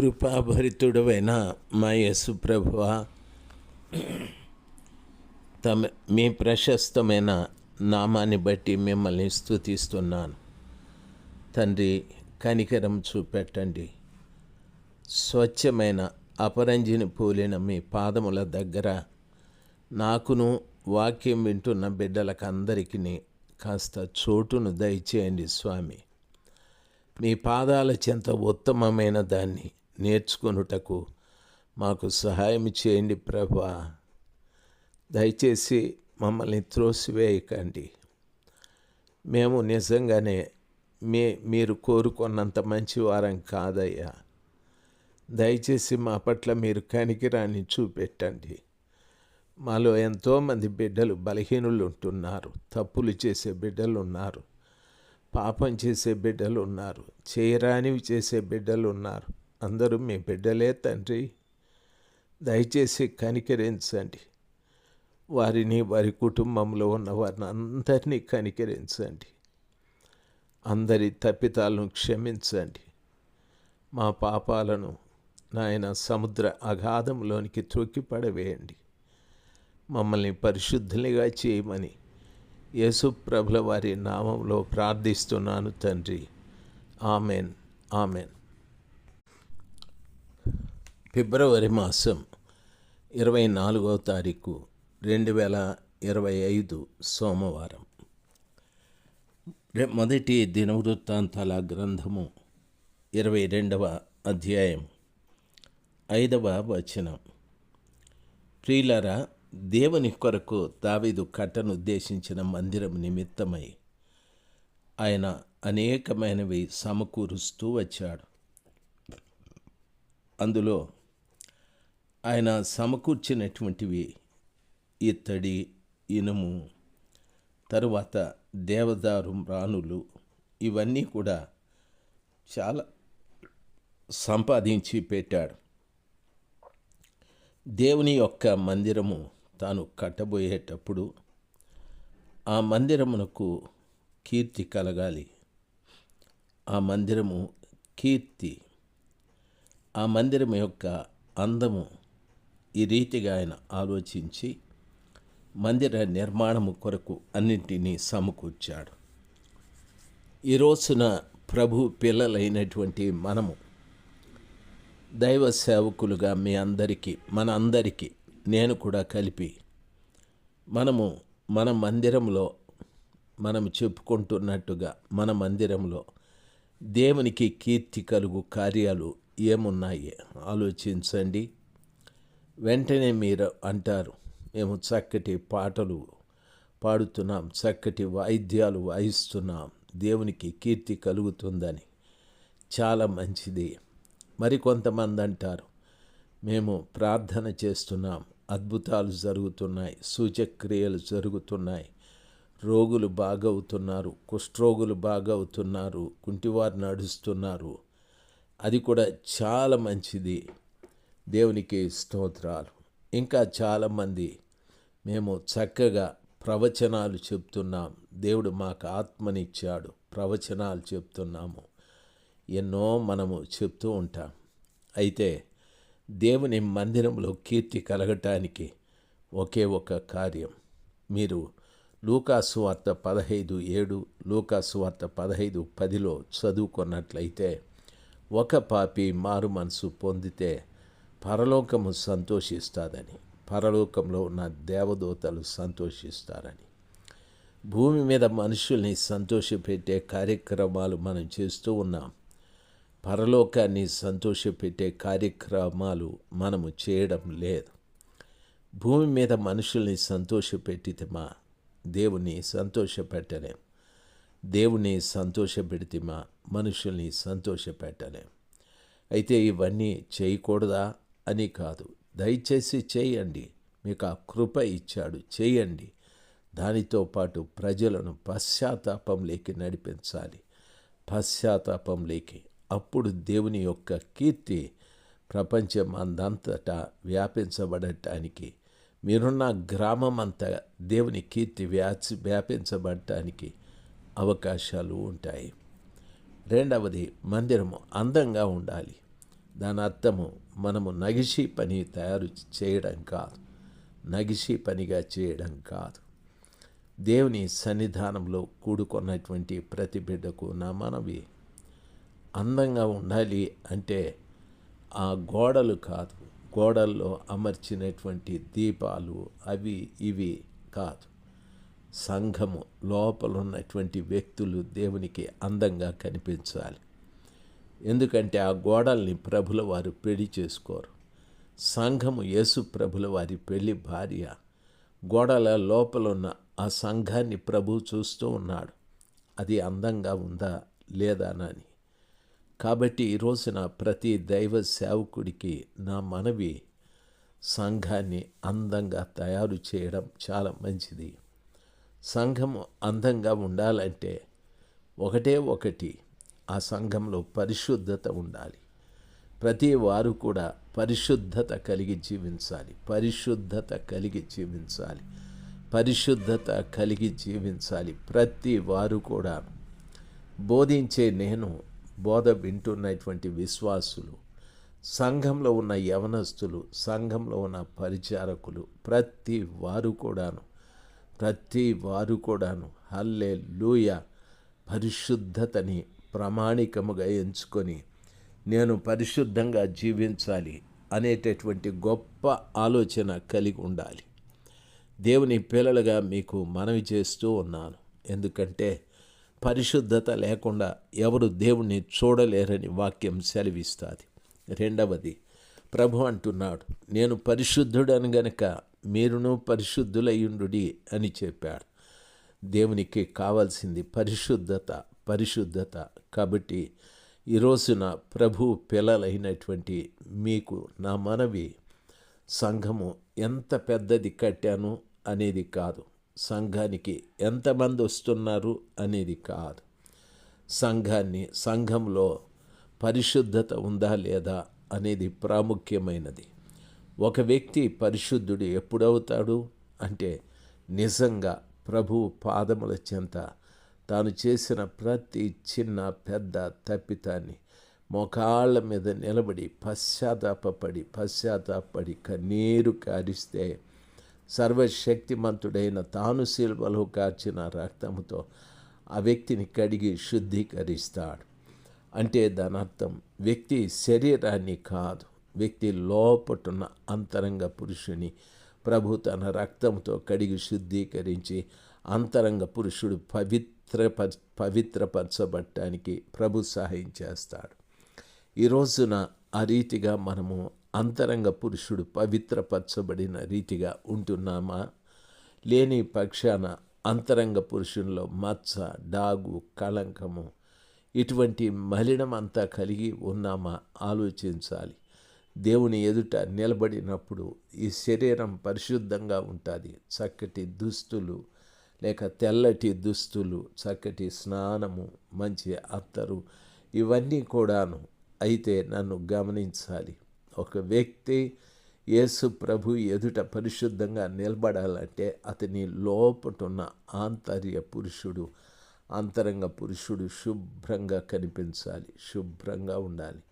కృపాభరితుడవైన మా యేసు ప్రభువ తమ మీ ప్రశస్తమైన నామాన్ని బట్టి మిమ్మల్ని స్థుతిస్తున్నాను తండ్రి కనికరం చూపెట్టండి. స్వచ్ఛమైన అపరంజిని పూలిన మీ పాదముల దగ్గర నాకును వాక్యం వింటున్న బిడ్డలకు అందరికీ కాస్త చోటును దయచేయండి స్వామి. మీ పాదాల చెంత ఉత్తమమైన దాన్ని నేర్చుకొనుటకు మాకు సహాయం చేయండి ప్రభా. దయచేసి మమ్మల్ని త్రోసివేయకండి. మేము నిజంగానే మీ మీరు కోరుకున్నంత మంచి వారం కాదయ్యా. దయచేసి మా పట్ల మీరు కనికిరాని చూపెట్టండి. మాలో ఎంతోమంది బిడ్డలు బలహీనులు ఉంటున్నారు తప్పులు చేసే బిడ్డలు ఉన్నారు పాపం చేసే బిడ్డలు ఉన్నారు చేయరానివి చేసే బిడ్డలు ఉన్నారు అందరూ మీ బిడ్డలే తండ్రి. దయచేసి కనికరించండి. వారిని వారి కుటుంబంలో ఉన్న వారిని అందరినీ కనికరించండి. అందరి తప్పితాలను క్షమించండి. మా పాపాలను నాయన సముద్ర అగాధంలోనికి త్రొక్కిపడవేయండి. మమ్మల్ని పరిశుద్ధులుగా చేయమని యేసుప్రభుల వారి నామంలో ప్రార్థిస్తున్నాను తండ్రి. ఆమెన్. ఆమెన్. ఫిబ్రవరి మాసం ఇరవై నాలుగవ తారీఖు రెండు వేల ఇరవై ఐదు సోమవారం. మొదటి దినవృత్తాంతాల గ్రంథము ఇరవై రెండవ అధ్యాయం ఐదవ వచనం. ప్రియులరా దేవుని కొరకు దావీదు కట్టను ఉద్దేశించిన మందిరం నిమిత్తమై ఆయన అనేకమైనవి సమకూరుస్తూ వచ్చాడు. అందులో ఆయన సమకూర్చినటువంటివి ఇత్తడి ఇనుము తరువాత దేవదారు రాణులు ఇవన్నీ కూడా చాలా సంపాదించి పెట్టాడు. దేవుని యొక్క మందిరము తాను కట్టబోయేటప్పుడు ఆ మందిరమునకు కీర్తి కలగాలి. ఆ మందిరము కీర్తి ఆ మందిరం యొక్క అందము ఈ రీతిగా ఆయన ఆలోచించి మందిర నిర్మాణము కొరకు అన్నింటినీ సమకూర్చాడు. ఈ రోజున ప్రభు పిల్లలైనటువంటి మనము దైవ సేవకులుగా మీ అందరికీ మన అందరికీ నేను కూడా కలిపి మనము మన మందిరంలో మనం చెప్పుకుంటున్నట్టుగా మన మందిరంలో దేవునికి కీర్తి కలుగు కార్యాలు ఏమున్నాయి ఆలోచించండి. వెంటనే మీరు అంటారు మేము చక్కటి పాటలు పాడుతున్నాం చక్కటి వాయిద్యాలు వాయిస్తున్నాం దేవునికి కీర్తి కలుగుతుందని. చాలా మంచిది. మరికొంతమంది అంటారు మేము ప్రార్థన చేస్తున్నాం అద్భుతాలు జరుగుతున్నాయి సూచక్రియలు జరుగుతున్నాయి రోగులు బాగవుతున్నారు కుష్ఠరోగులు బాగవుతున్నారు కుంటివారు నడుస్తున్నారు. అది కూడా చాలా మంచిది. దేవునికి స్తోత్రాలు. ఇంకా చాలామంది మేము చక్కగా ప్రవచనాలు చెప్తున్నాం. దేవుడు మాకు ఆత్మనిచ్చాడు. ప్రవచనాలు చెప్తున్నాము. ఎన్నో మనము చెప్తూ ఉంటాం. అయితే దేవుని మందిరంలో కీర్తి కలగటానికి ఒకే ఒక కార్యం. మీరు లూకాసు వార్త పదహైదు ఏడు లూకాసు వార్త పదహైదు పదిలో చదువుకున్నట్లయితే ఒక పాపి మారు మనసు పొందితే పరలోకము సంతోషిస్తుందని పరలోకంలో ఉన్న దేవదూతలు సంతోషిస్తారని. భూమి మీద మనుషుల్ని సంతోషపెట్టే కార్యక్రమాలు మనం చేస్తూ ఉన్నాం. పరలోకాన్ని సంతోషపెట్టే కార్యక్రమాలు మనము చేయడం లేదు. భూమి మీద మనుషుల్ని సంతోషపెట్టితేమా? దేవుని సంతోషపెట్టలేం. దేవుని సంతోషపెడితేమా? మనుషుల్ని సంతోషపెట్టలేం. అయితే ఇవన్నీ చేయకూడదా? అని కాదు. దయచేసి చేయండి. మీకు ఆ కృప ఇచ్చాడు. చేయండి. దానితో పాటు ప్రజలను పశ్చాత్తాపంలోకి నడిపించాలి. పశ్చాత్తాపంలోకి అప్పుడు దేవుని యొక్క కీర్తి ప్రపంచం అందంతటా వ్యాపించబడటానికి మీరున్న గ్రామం అంతా దేవుని కీర్తి వ్యాచి వ్యాపించబడటానికి అవకాశాలు ఉంటాయి. రెండవది మందిరము అందంగా ఉండాలి. దాని అర్థము మనము నగిషి పని తయారు చేయడం కాదు. నగిషి పనిగా చేయడం కాదు. దేవుని సన్నిధానంలో కూడుకున్నటువంటి ప్రతి బిడ్డకు నా మనవి అందంగా ఉండాలి అంటే ఆ గోడలు కాదు. గోడల్లో అమర్చినటువంటి దీపాలు అవి ఇవి కాదు. సంఘము లోపల ఉన్నటువంటి వ్యక్తులు దేవునికి అందంగా కనిపించాలి. ఎందుకంటే ఆ గోడల్ని ప్రభుల వారు పెళ్ళి చేసుకోరు. సంఘము యేసు ప్రభుల వారి పెళ్ళి భార్య. గోడల లోపల ఉన్న ఆ సంఘాన్ని ప్రభు చూస్తూ ఉన్నాడు. అది అందంగా ఉందా లేదానని కాబట్టి ఈరోజున ప్రతి దైవ సేవకుడికి నా మనవి సంఘాన్ని అందంగా తయారు చేయడం చాలా మంచిది. సంఘము అందంగా ఉండాలంటే ఒకటే ఒకటి ఆ సంఘంలో పరిశుద్ధత ఉండాలి. ప్రతి వారు కూడా పరిశుద్ధత కలిగి జీవించాలి. పరిశుద్ధత కలిగి జీవించాలి. పరిశుద్ధత కలిగి జీవించాలి. ప్రతి వారు కూడా బోధించే నేను బోధ వింటున్నటువంటి విశ్వాసులు సంఘంలో ఉన్న యవనస్తులు సంఘంలో ఉన్న పరిచారకులు ప్రతి వారు కూడాను ప్రతి వారు కూడాను హల్లే లూయ పరిశుద్ధతని ప్రామాణికముగా ఎంచుకొని నేను పరిశుద్ధంగా జీవించాలి అనేటటువంటి గొప్ప ఆలోచన కలిగి ఉండాలి. దేవుని పిల్లలుగా మీకు మనవి చేస్తూ ఉన్నాను. ఎందుకంటే పరిశుద్ధత లేకుండా ఎవరు దేవుణ్ణి చూడలేరని వాక్యం సెలవిస్తుంది. రెండవది ప్రభు అంటున్నాడు నేను పరిశుద్ధుడని గనక మీరును పరిశుద్ధులయ్యుండు అని చెప్పాడు. దేవునికి కావాల్సింది పరిశుద్ధత. పరిశుద్ధత. కాబట్టి ఈ రోజున ప్రభు పిల్లలైనటువంటి మీకు నా మనవి సంఘము ఎంత పెద్దది కట్టాను అనేది కాదు. సంఘానికి ఎంతమంది వస్తున్నారు అనేది కాదు. సంఘాన్ని సంఘంలో పరిశుద్ధత ఉందా లేదా అనేది ప్రాముఖ్యమైనది. ఒక వ్యక్తి పరిశుద్ధుడు ఎప్పుడవుతాడు? అంటే నిజంగా ప్రభు పాదముల చెంత తాను చేసిన ప్రతి చిన్న పెద్ద తప్పితాన్ని మోకాళ్ళ మీద నిలబడి పశ్చాత్తాపడి పశ్చాత్తాపడి కన్నీరు కారిస్తే సర్వశక్తిమంతుడైన తాను శిల్వలో కార్చిన రక్తముతో ఆ వ్యక్తిని కడిగి శుద్ధీకరిస్తాడు. అంటే దాని అర్థం వ్యక్తి శరీరాన్ని కాదు వ్యక్తి లోపటున్న అంతరంగ పురుషుని ప్రభు తన రక్తంతో కడిగి శుద్ధీకరించి అంతరంగ పురుషుడు పవిత్ర పవిత్రపరచబట్టడానికి ప్రభు సహాయం చేస్తాడు. ఈ రోజున ఆ రీతిగా మనము అంతరంగ పురుషుడు పవిత్రపరచబడిన రీతిగా ఉంటున్నామా? లేని పక్షాన అంతరంగ పురుషుల్లో మచ్చ డాగు కళంకము ఇటువంటి మలినం అంతా కలిగి ఉన్నామా? ఆలోచించాలి. దేవుని ఎదుట నిలబడినప్పుడు ఈ శరీరం పరిశుద్ధంగా ఉంటుంది. చక్కటి దుస్తులు లేక తెల్లటి దుస్తులు చక్కటి స్నానము మంచి అత్తరు ఇవన్నీ కూడాను అయితే నన్ను గమనించాలి. ఒక వ్యక్తి యేసు ప్రభు ఎదుట పరిశుద్ధంగా నిలబడాలంటే అతని లోపటున్న ఆంతర్య పురుషుడు అంతరంగ పురుషుడు శుభ్రంగా కనిపించాలి శుభ్రంగా ఉండాలి.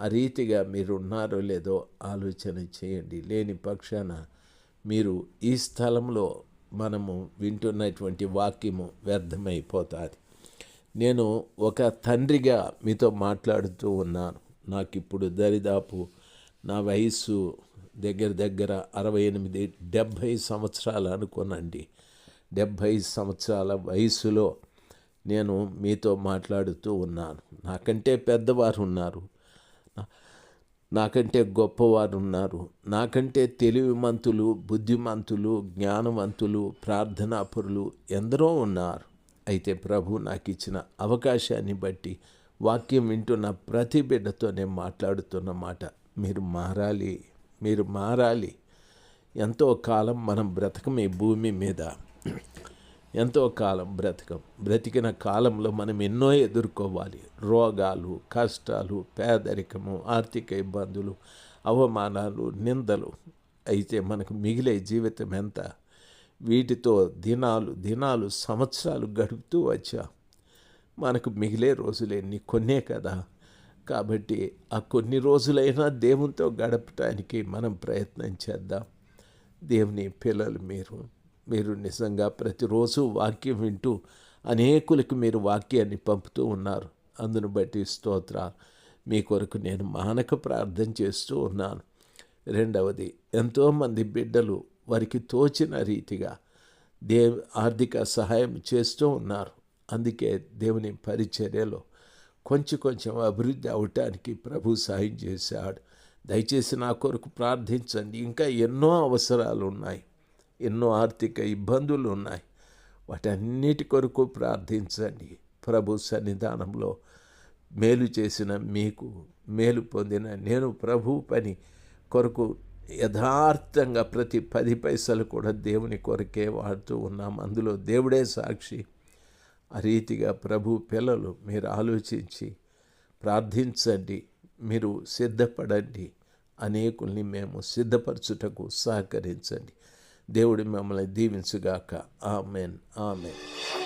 ఆ రీతిగా మీరు ఉన్నారో లేదో ఆలోచన చేయండి. లేని పక్షాన మీరు ఈ స్థలంలో మనము వింటున్నటువంటి వాక్యము వ్యర్థమైపోతుంది. నేను ఒక తండ్రిగా మీతో మాట్లాడుతూ ఉన్నాను. నాకు ఇప్పుడు దరిదాపు నా వయసు దగ్గర దగ్గర అరవై ఎనిమిది డెబ్భై సంవత్సరాలు అనుకోనండి. డెబ్భై సంవత్సరాల వయసులో నేను మీతో మాట్లాడుతూ ఉన్నాను. నాకంటే పెద్దవారు ఉన్నారు నాకంటే గొప్పవారు ఉన్నారు నాకంటే తెలివిమంతులు బుద్ధిమంతులు జ్ఞానవంతులు ప్రార్థనాపరులు ఎందరో ఉన్నారు. అయితే ప్రభు నాకు ఇచ్చిన అవకాశాన్ని బట్టి వాక్యం వింటున్న ప్రతి బిడ్డతో నేను మాట్లాడుతున్న మాట. మీరు మారాలి. మీరు మారాలి. ఎంతో కాలం మనం బ్రతకం ఈ భూమి మీద. ఎంతో కాలం బ్రతకం. బ్రతికిన కాలంలో మనం ఎన్నో ఎదుర్కోవాలి. రోగాలు కష్టాలు పేదరికము ఆర్థిక ఇబ్బందులు అవమానాలు నిందలు అయితే మనకు మిగిలే జీవితం ఎంత? వీటితో దినాలు దినాలు సంవత్సరాలు గడుపుతూ వచ్చా. మనకు మిగిలే రోజులెన్ని కొన్నే కదా. కాబట్టి ఆ కొన్ని రోజులైనా దేవునితో గడపటానికి మనం ప్రయత్నం చేద్దాం. దేవుని పిల్లలు మీరు మీరు నిజంగా ప్రతిరోజు వాక్యం వింటూ అనేకులకు మీరు వాక్యాన్ని పంపుతూ ఉన్నారు. అందును బట్టి స్తోత్ర. మీ కొరకు నేను మానక ప్రార్థన చేస్తూ ఉన్నాను. రెండవది ఎంతోమంది బిడ్డలు వారికి తోచిన రీతిగా దే ఆర్థిక సహాయం చేస్తూ ఉన్నారు. అందుకే దేవుని పరిచర్యలో కొంచెం కొంచెం అభివృద్ధి అవటానికి ప్రభు సహాయం చేశాడు. దయచేసి నా కొరకు ప్రార్థించండి. ఇంకా ఎన్నో అవసరాలు ఉన్నాయి ఎన్నో ఆర్థిక ఇబ్బందులు ఉన్నాయి. వాటన్నిటి కొరకు ప్రార్థించండి. ప్రభు సన్నిధానంలో మేలు చేసిన మీకు మేలు పొందిన నేను ప్రభు పని కొరకు యథార్థంగా ప్రతి పది పైసలు కూడా దేవుని కొరకే వాడుతూ ఉన్నాం. అందులో దేవుడే సాక్షి. ఆ రీతిగా ప్రభు పిల్లలు మీరు ఆలోచించి ప్రార్థించండి. మీరు సిద్ధపడండి. అనేకుల్ని మేము సిద్ధపరచుటకు సహకరించండి. దేవుడు మిమ్మల్ని దీవించుగాక. ఆమెన్. ఆమెన్.